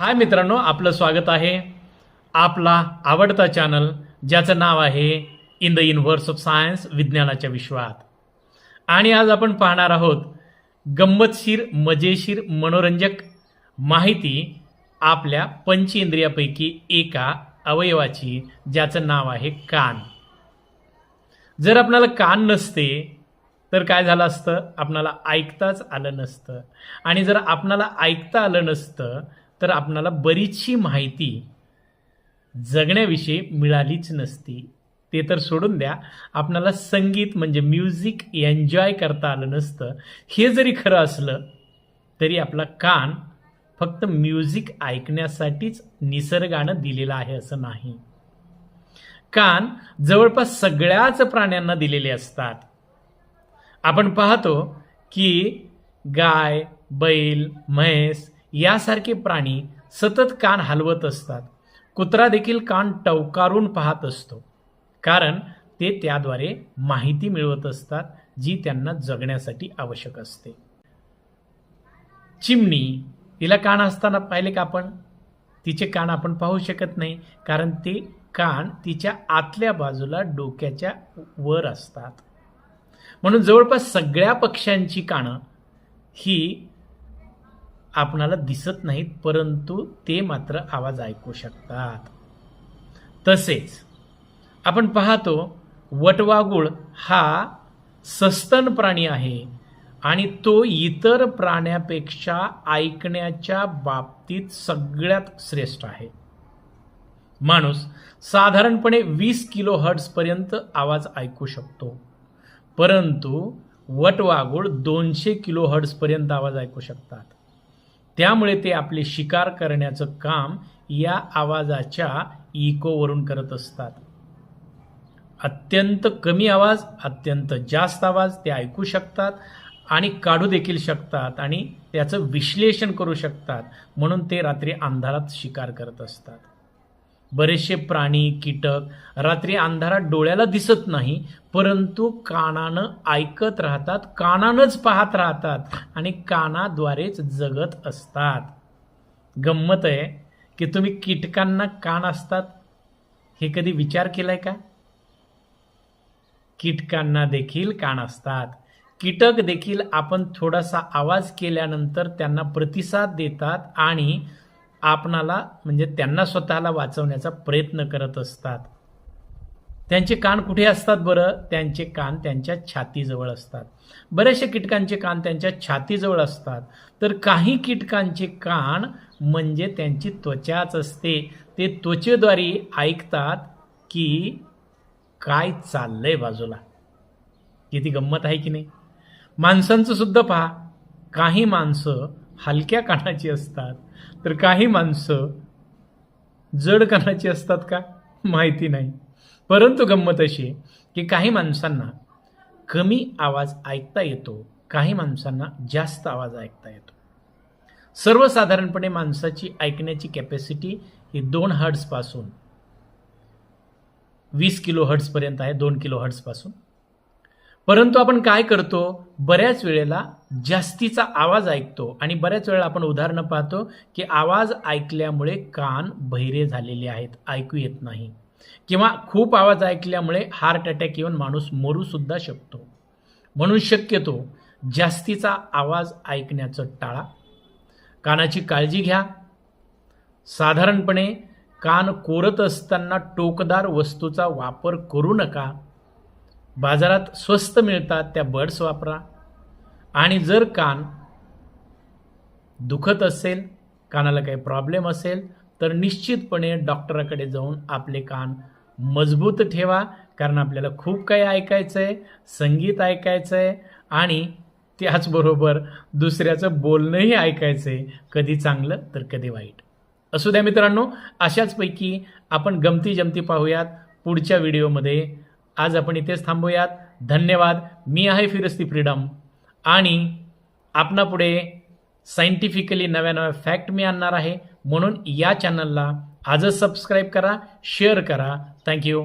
हाय मित्रांनो आपलं स्वागत आहे आपला आवडता चॅनल ज्याचं नाव आहे in the universe of science विज्ञानाच्या विश्वात. आणि आज आपण पाहणार आहोत गंमतशीर मजेशीर मनोरंजक माहिती आपल्या पंचेंद्रियापैकी एका अवयवाची ज्याचं नाव आहे कान. जर आपणाला कान नसते तर काय झालं असतं? आपणाला ऐकताच आलं नसतं. आणि जर आपणाला ऐकता आलं नसतं तर आपणाला बरीचशी माहिती जगण्याविषयी मिळालीच नसती. ते तर सोडून द्या. आपणाला संगीत म्हणजे म्युझिक एन्जॉय करता आलं नसतं. हे जरी खरं असलं तरी आपला कान फक्त म्युझिक ऐकण्यासाठीच निसर्गानं दिलेला आहे असं नाही. कान जवळपास सगळ्याच प्राण्यांना दिलेले असतात. आपण पाहतो की गाय बैल म्हैस यासारखे प्राणी सतत कान हलवत असतात. कुत्रा देखील कान टवकारून पाहत असतो. कारण ते त्याद्वारे माहिती मिळवत असतात जी त्यांना जगण्यासाठी आवश्यक असते. चिमणी तिला कान असताना पाहिले का आपण? तिचे कान आपण पाहू शकत नाही कारण ते कान तिच्या आतल्या बाजूला डोक्याच्या वर असतात. म्हणून जवळपास सगळ्या पक्ष्यांची कानं ही आपणाला दिसत नाहीत परंतु ते मात्र आवाज ऐकू शकतात. तसेच आपण पाहतो वटवागुळ हा सस्तन प्राणी आहे आणि तो इतर प्राण्यापेक्षा ऐकण्याच्या बाबतीत सगळ्यात श्रेष्ठ आहे. माणूस साधारणपणे वीस किलो हर्ट्सपर्यंत आवाज ऐकू शकतो परंतु वटवागुळ दोनशे किलो हर्ट्सपर्यंत आवाज ऐकू शकतात. त्यामुळे ते आपले शिकार करण्याचं काम या आवाजाच्या इकोवरून करत असतात. अत्यंत कमी आवाज अत्यंत जास्त आवाज ते ऐकू शकतात आणि काढू देखील शकतात आणि त्याचं विश्लेषण करू शकतात. म्हणून ते रात्री अंधारात शिकार करत असतात. बरेचसे प्राणी कीटक रात्री अंधारात डोळ्याला दिसत नाही परंतु कानानं ऐकत राहतात कानानंच पाहत राहतात आणि कानाद्वारेच जगत असतात. गंमत आहे की तुम्ही कीटकांना कान असतात हे कधी विचार केलाय का? कीटकांना देखील कान असतात कीटक देखील आपण थोडासा आवाज केल्यानंतर त्यांना प्रतिसाद देतात आणि आपणाला म्हणजे त्यांना स्वतःला वाचवण्याचा प्रयत्न करत असतात. त्यांचे कान कुठे असतात बरं? त्यांचे कान त्यांच्या छातीजवळ असतात. बऱ्याचशा कीटकांचे कान त्यांच्या छातीजवळ असतात. तर काही कीटकांचे कान म्हणजे त्यांची त्वचाच असते. ते त्वचेद्वारे ऐकतात की काय चाललंय बाजूला. किती गंमत आहे की नाही? माणसांचं सुद्धा पहा. काही माणसं हलक्या कानाची असतात तर काही माणसं जड कानाची असतात का? माहिती नाही. परंतु गंमत अशी आहे की काही माणसांना कमी आवाज ऐकता येतो काही माणसांना जास्त आवाज ऐकता येतो. सर्वसाधारणपणे माणसाची ऐकण्याची कॅपॅसिटी ही दोन हर्ड्सपासून वीस किलो हर्ट्सपर्यंत आहे दोन किलो हर्ट्सपासून परंतु आपण काय करतो? बऱ्याच वेळेला जास्तीचा आवाज ऐकतो आणि बऱ्याच वेळेला आपण उदाहरणं पाहतो की आवाज ऐकल्यामुळे कान बहिरे झालेले आहेत ऐकू येत नाही. किंवा खूप आवाज ऐकल्यामुळे हार्ट अटॅक येऊन माणूस मरूसुद्धा शकतो. म्हणून शक्यतो जास्तीचा आवाज ऐकण्याचं टाळा. कानाची काळजी घ्या. साधारणपणे कान कोरत असताना टोकदार वस्तूचा वापर करू नका. बाजारात स्वस्त मिळतात त्या बड्स वापरा. आणि जर कान दुखत असेल कानाला काही प्रॉब्लेम असेल तर निश्चितपणे डॉक्टराकडे जाऊन आपले कान मजबूत ठेवा कारण आपल्याला खूप काही ऐकायचं आहे संगीत ऐकायचं आहे आणि त्याचबरोबर दुसऱ्याचं बोलणंही ऐकायचं आहे कधी चांगलं तर कधी वाईट. असू द्या मित्रांनो अशाचपैकी आपण गमती जमती पाहूयात पुढच्या व्हिडिओमध्ये आज आपण इथेच थांबूयात. धन्यवाद. मी आहे फिरस्ती फ्रीडम. आणि आपणापुढे सायंटिफिकली नव्या नव्या फॅक्ट मी आणणार आहे. म्हणून या चॅनलला आजच सबस्क्राईब करा शेअर करा. थँक्यू